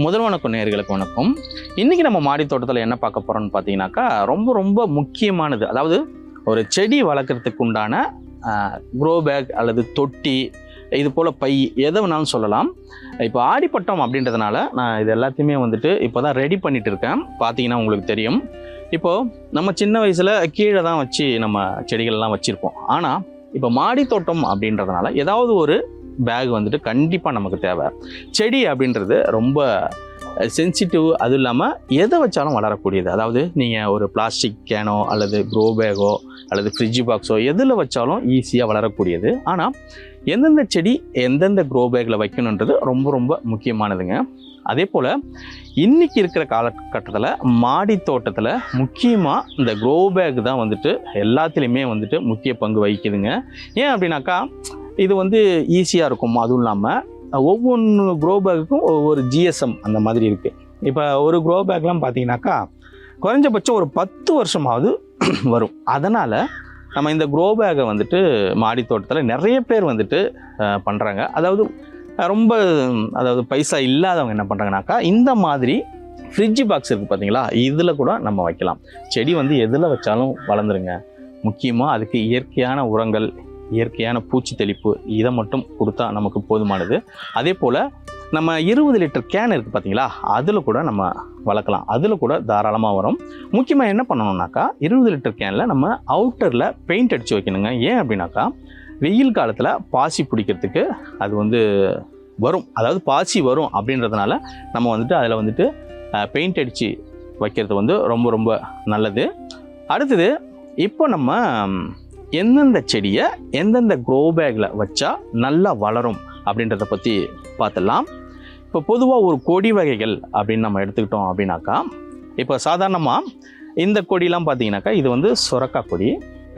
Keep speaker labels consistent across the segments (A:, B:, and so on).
A: முதல் வணக்கம் நேர்களுக்கு வணக்கம். இன்றைக்கி நம்ம மாடி தோட்டத்தில் என்ன பார்க்க போகிறோம்னு பார்த்தீங்கன்னாக்கா ரொம்ப ரொம்ப முக்கியமானது. அதாவது ஒரு செடி வளர்க்குறதுக்கு உண்டான க்ரோ பேக் அல்லது தொட்டி இது போல் பை எதை வேணாலும் சொல்லலாம். இப்போ ஆடிப்பட்டம் அப்படின்றதுனால நான் இது எல்லாத்தையுமே வந்துட்டு இப்போ தான் ரெடி பண்ணிட்டு இருக்கேன். பார்த்தீங்கன்னா உங்களுக்கு தெரியும். இப்போது நம்ம சின்ன வயசில் கீழே தான் வச்சு நம்ம செடிகள்லாம் வச்சுருப்போம். ஆனால் இப்போ மாடி தோட்டம் அப்படின்றதுனால ஏதாவது ஒரு பேக் வந்துட்டு கண்டிப்பாக நமக்கு தேவை. செடி அப்படின்றது ரொம்ப சென்சிட்டிவ் அதுவும் இல்லாமல் எதை வச்சாலும் வளரக்கூடியது. அதாவது நீங்கள் ஒரு பிளாஸ்டிக் கேனோ அல்லது க்ரோ பேக்கோ அல்லது ஃப்ரிட்ஜ் பாக்ஸோ எதில் வச்சாலும் ஈஸியாக வளரக்கூடியது. ஆனால் எந்தெந்த செடி எந்தெந்த க்ரோ பேக்கில் வைக்கணுன்றது ரொம்ப ரொம்ப முக்கியமானதுங்க. அதே போல் இன்றைக்கி இருக்கிற காலகட்டத்தில் மாடி தோட்டத்தில் முக்கியமாக இந்த க்ரோ பேக் தான் வந்துட்டு எல்லாத்துலேயுமே வந்துட்டு முக்கிய பங்கு வகிக்குதுங்க. ஏன் அப்படின்னாக்கா இது வந்து ஈஸியாக இருக்கும் அதுவும் இல்லாமல் ஒவ்வொன்று க்ரோ பேக்குக்கும் ஒவ்வொரு ஜிஎஸ்எம் அந்த மாதிரி இருக்குது இப்போ ஒரு க்ரோ பேக்லாம் பார்த்தீங்கன்னாக்கா குறைஞ்சபட்சம் ஒரு பத்து வருஷமாவது வரும். அதனால் நம்ம இந்த க்ரோ பேக்கை வந்துட்டு மாடி தோட்டத்தில் நிறைய பேர் வந்துட்டு பண்ணுறாங்க அதாவது ரொம்ப அதாவது பைசா இல்லாதவங்க என்ன பண்ணுறாங்கனாக்கா இந்த மாதிரி ஃப்ரிட்ஜ் பாக்ஸ் இருக்குது பார்த்தீங்களா இதில் கூட நம்ம வைக்கலாம். செடி வந்து எதில் வச்சாலும் வளர்ந்துருங்க. முக்கியமாக அதுக்கு இயற்கையான உரங்கள் இயற்கையான பூச்சி தெளிப்பு இதை மட்டும் கொடுத்தா நமக்கு போதுமானது. அதே போல் நம்ம இருபது லிட்டர் கேன் இருக்குது பார்த்தீங்களா அதில் கூட நம்ம வளர்க்கலாம். அதில் கூட தாராளமாக வரும். முக்கியமாக என்ன பண்ணணும்னாக்கா இருபது லிட்டர் கேனில் நம்ம அவுட்டரில் பெயிண்ட் அடித்து வைக்கணுங்க. ஏன் அப்படின்னாக்கா வெயில் காலத்தில் பாசி பிடிக்கிறதுக்கு அது வந்து வரும். அதாவது பாசி வரும் அப்படின்றதுனால நம்ம வந்துட்டு அதில் வந்துட்டு பெயிண்ட் அடித்து வைக்கிறது வந்து ரொம்ப ரொம்ப நல்லது. அடுத்தது இப்போ நம்ம எந்தெந்த செடியை எந்தெந்த க்ரோ பேக்கில் வச்சா நல்லா வளரும் அப்படின்றத பற்றி பார்த்துடலாம். இப்போ பொதுவாக ஒரு கொடி வகைகள் அப்படின்னு நம்ம எடுத்துக்கிட்டோம் அப்படின்னாக்கா இப்போ சாதாரணமாக இந்த கொடிலாம் பார்த்தீங்கன்னாக்கா இது வந்து சுரக்கா கொடி.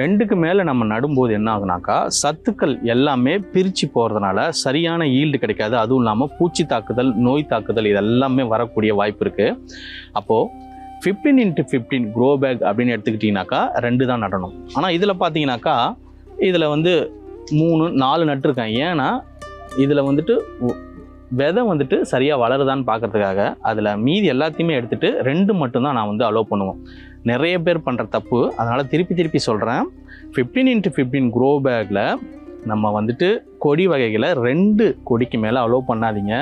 A: ரெண்டுக்கு மேலே நம்ம நடும்போது என்ன ஆகுனாக்கா சத்துக்கள் எல்லாமே பிரித்து போகிறதுனால சரியான ஈல்டு கிடைக்காது. அதுவும் இல்லாமல் பூச்சி தாக்குதல் நோய் தாக்குதல் இது எல்லாமே வரக்கூடிய வாய்ப்பு இருக்குது அப்போது fifteen into fifteen grow bag அப்படின்னு எடுத்துக்கிட்டிங்கனாக்கா ரெண்டு தான் நடணும். ஆனால் இதில் பார்த்தீங்கன்னாக்கா இதில் வந்து மூணு நாலு நட்டுருக்கேன் ஏன்னா இதில் வந்துட்டு விதை வந்துட்டு சரியாக வளருதான்னு பார்க்கறதுக்காக அதில் மீதி எல்லாத்தையுமே எடுத்துகிட்டு ரெண்டு மட்டும்தான் நான் வந்து அலோவ் பண்ணுவோம் நிறைய பேர் பண்ணுற தப்பு அதனால் திருப்பி திருப்பி சொல்கிறேன் ஃபிஃப்டீன் இன்ட்டு ஃபிஃப்டீன் க்ரோ பேக்கில் நம்ம வந்துட்டு கொடி வகைகளை ரெண்டு கொடிக்கு மேலே அலோவ் பண்ணாதீங்க.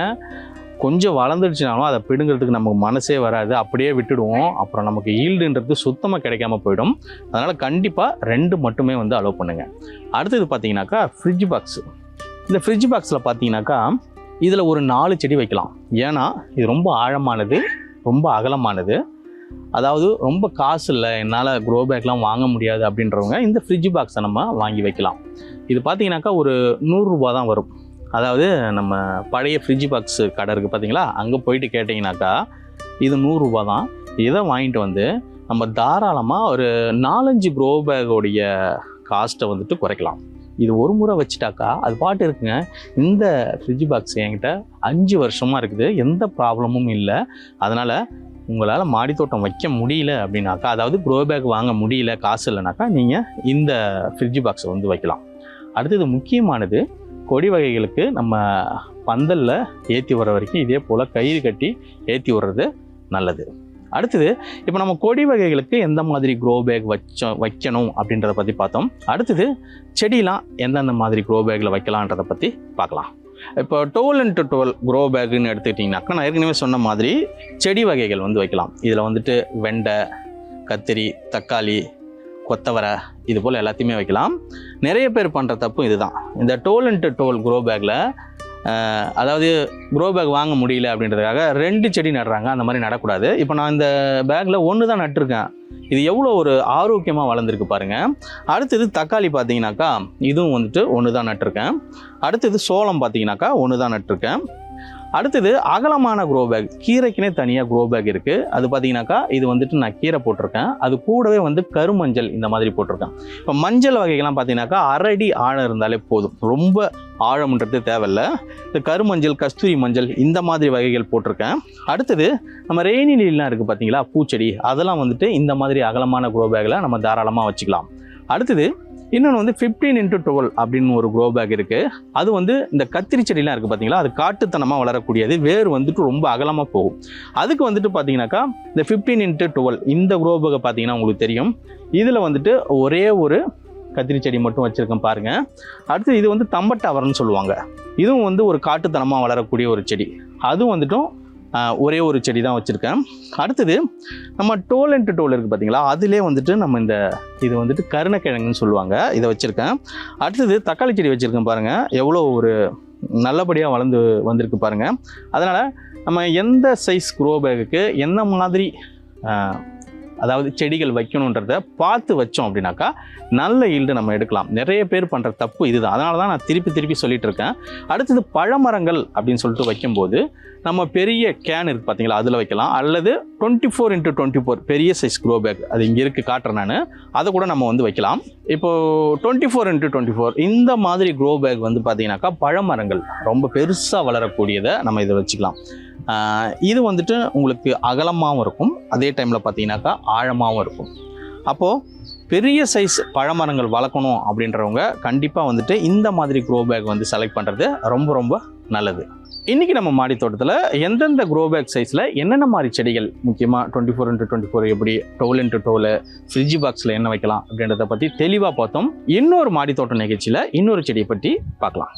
A: கொஞ்சம் வளர்ந்துடுச்சுனாலும் அதை பிடுங்கிறதுக்கு நமக்கு மனசே வராது. அப்படியே விட்டுடுவோம். அப்புறம் நமக்கு ஈல்டுன்றது சுத்தமாக கிடைக்காம போயிடும். அதனால் கண்டிப்பாக ரெண்டு மட்டுமே வந்து அலோவ் பண்ணுங்கள் அடுத்தது பார்த்தீங்கன்னாக்கா ஃப்ரிட்ஜ் பாக்ஸ் இந்த ஃப்ரிட்ஜ் பாக்ஸில் பார்த்தீங்கன்னாக்கா இதில் ஒரு நாலு செடி வைக்கலாம். ஏன்னா இது ரொம்ப ஆழமானது ரொம்ப அகலமானது. அதாவது ரொம்ப காசு இல்லை. என்னால் க்ரோ பேக்லாம் வாங்க முடியாது அப்படின்றவங்க இந்த ஃப்ரிட்ஜ் பாக்ஸை நம்ம வாங்கி வைக்கலாம். இது பார்த்தீங்கன்னாக்கா ஒரு நூறுரூபா தான் வரும். அதாவது நம்ம பழைய ஃப்ரிட்ஜ் பாக்ஸ் கடை இருக்குது பார்த்தீங்களா அங்கே போயிட்டு கேட்டிங்கனாக்கா இது நூறுரூபா தான் இதை வாங்கிட்டு வந்து நம்ம தாராளமாக ஒரு நாலஞ்சு க்ரோ பேக்கோடைய காஸ்ட்டை வந்துட்டு குறைக்கலாம். இது ஒரு முறை வச்சுட்டாக்கா அது பாட்டு இருக்குங்க இந்த ஃப்ரிட்ஜ் பாக்ஸ் என்கிட்ட அஞ்சு வருஷமாக இருக்குது எந்த ப்ராப்ளமும் இல்லை. அதனால் உங்களால் மாடி தோட்டம் வைக்க முடியல அப்படின்னாக்கா அதாவது க்ரோ பேக் வாங்க முடியல காசு இல்லைனாக்கா நீங்கள் இந்த ஃப்ரிட்ஜ் பாக்ஸை வந்து வைக்கலாம். அடுத்தது முக்கியமானது கொடி வகைகளுக்கு நம்ம பந்தலில் ஏற்றி வர வரைக்கும் இதே போல் கயிறு கட்டி ஏற்றி விடுறது நல்லது. அடுத்தது இப்போ நம்ம கொடி வகைகளுக்கு எந்த மாதிரி க்ரோ பேக் வச்சோம் வைக்கணும் அப்படின்றத பற்றி பார்த்தோம். அடுத்தது செடியெலாம் எந்தெந்த மாதிரி க்ரோ பேக்கில் வைக்கலான்றதை பற்றி பார்க்கலாம். இப்போ டுவெல் இன்ட்டு டுவெல் க்ரோ பேக்குன்னு எடுத்துக்கிட்டிங்கனாக்கா நான் ஏற்கனவே சொன்ன மாதிரி செடி வகைகள் வந்து வைக்கலாம். இதில் வந்துட்டு வெண்டை கத்திரி தக்காளி கொத்தவரை இது போல் எல்லாத்தையுமே வைக்கலாம். நிறைய பேர் பண்ணுற தப்பும் இதுதான். இந்த டோல் அண்ட் டோல் க்ரோ பேக்கில் அதாவது க்ரோ பேக் வாங்க முடியல அப்படின்றதுக்காக ரெண்டு செடி நடுறாங்க. அந்த மாதிரி நடக்கூடாது. இப்போ நான் இந்த பேக்கில் ஒன்று தான் நட்டிருக்கேன். இது எவ்வளோ ஒரு ஆரோக்கியமாக வளர்ந்துருக்கு பாருங்கள் அடுத்தது தக்காளி பார்த்தீங்கன்னாக்கா இதுவும் வந்துட்டு ஒன்று தான் நட்டிருக்கேன். அடுத்தது சோளம் பார்த்தீங்கன்னாக்கா ஒன்று தான் நட்டிருக்கேன். அடுத்தது அகலமான க்ரோ பேக் கீரைக்குனே தனியாக க்ரோ பேக் இருக்குது அது பார்த்தீங்கன்னாக்கா இது வந்துட்டு நான் கீரை போட்டிருக்கேன். அது கூடவே வந்து கருமஞ்சள் இந்த மாதிரி போட்டிருக்கேன். இப்போ மஞ்சள் வகைகள்லாம் பார்த்தீங்கன்னாக்கா அரடி ஆழம் இருந்தாலே போதும். ரொம்ப ஆழம்ன்றது தேவையில்ல. இந்த கருமஞ்சள் கஸ்தூரி மஞ்சள் இந்த மாதிரி வகைகள் போட்டிருக்கேன். அடுத்தது நம்ம ரெய்னி லீலாம் இருக்குது பார்த்தீங்களா பூச்செடி. அதெல்லாம் வந்துட்டு இந்த மாதிரி அகலமான க்ரோ பேக்கில் நம்ம தாராளமாக வச்சுக்கலாம். அடுத்தது இன்னொன்று வந்து ஃபிஃப்டீன் இன்ட்டு டுவெல் அப்படின்னு ஒரு க்ரோ பேக் இருக்குது அது வந்து இந்த கத்திரி செடிலாம் இருக்குது பார்த்தீங்களா அது காட்டுத்தனமாக வளரக்கூடியது. வேர் வந்துட்டு ரொம்ப அகலமாக போகும். அதுக்கு வந்துட்டு பார்த்தீங்கன்னாக்கா இந்த ஃபிஃப்டீன் இன்ட்டு டுவெல் இந்த க்ரோ பேக்கை பார்த்தீங்கன்னா உங்களுக்கு தெரியும். இதில் வந்துட்டு ஒரே ஒரு கத்திரி செடி மட்டும் வச்சுருக்கேன் பாருங்கள் அடுத்து இது வந்து தம்பட்டவரன்னு சொல்லுவாங்க. இதுவும் வந்து ஒரு காட்டுத்தனமாக வளரக்கூடிய ஒரு செடி. அதுவும் வந்துட்டும் ஒரே ஒரு செடி தான் வச்சுருக்கேன். அடுத்தது நம்ம டோல் அண்ட் டோல் இருக்குது பார்த்தீங்களா அதிலே வந்துட்டு நம்ம இந்த இது வந்துட்டு கருணக்கிழங்குன்னு சொல்லுவாங்க. இதை வச்சுருக்கேன். அடுத்தது தக்காளி செடி வச்சுருக்கேன் பாருங்கள் எவ்வளோ ஒரு நல்லபடியாக வளர்ந்து வந்திருக்கு பாருங்கள் அதனால் நம்ம எந்த சைஸ் க்ரோ பேக்குக்கு எந்த மாதிரி அதாவது செடிகள் வைக்கணுன்றத பார்த்து வச்சோம் அப்படின்னாக்கா நல்ல ஈல்டு நம்ம எடுக்கலாம். நிறைய பேர் பண்ணுற தப்பு இதுதான். அதனால தான் நான் திருப்பி திருப்பி சொல்லிட்டு இருக்கேன். அடுத்தது பழமரங்கள் அப்படின்னு சொல்லிட்டு வைக்கும்போது நம்ம பெரிய கேன் இருக்குது பார்த்தீங்களா அதில் வைக்கலாம். அல்லது twenty four into twenty four பெரிய சைஸ் க்ரோ பேக் அது இங்கே இருக்குது காட்டுறேன் நான். அதை கூட நம்ம வந்து வைக்கலாம். இப்போது twenty four into twenty four இந்த மாதிரி க்ரோ பேக் வந்து பார்த்தீங்கன்னாக்கா பழமரங்கள் ரொம்ப பெருசாக வளரக்கூடியதை நம்ம இதை வச்சுக்கலாம். இது வந்துட்டு உங்களுக்கு அகலமாகவும் இருக்கும். அதே டைமில் பார்த்தீங்கன்னாக்கா ஆழமாகவும் இருக்கும். அப்போது பெரிய சைஸ் பழமரங்கள் வளர்க்கணும் அப்படின்றவங்க கண்டிப்பாக வந்துட்டு இந்த மாதிரி க்ரோ பேக் வந்து செலக்ட் பண்ணுறது ரொம்ப ரொம்ப நல்லது. இன்றைக்கி நம்ம மாடி தோட்டத்தில் எந்தெந்த க்ரோ பேக் சைஸில் என்னென்ன மாதிரி செடிகள் முக்கியமாக twenty four into twenty four எப்படி டோல் இன்ட்டு டோலு ஃப்ரிட்ஜ் பாக்ஸில் என்ன வைக்கலாம் அப்படின்றத பற்றி தெளிவாக பார்த்தோம். இன்னொரு மாடி தோட்ட நிகழ்ச்சியில் இன்னொரு செடியை பற்றி பார்க்கலாம்.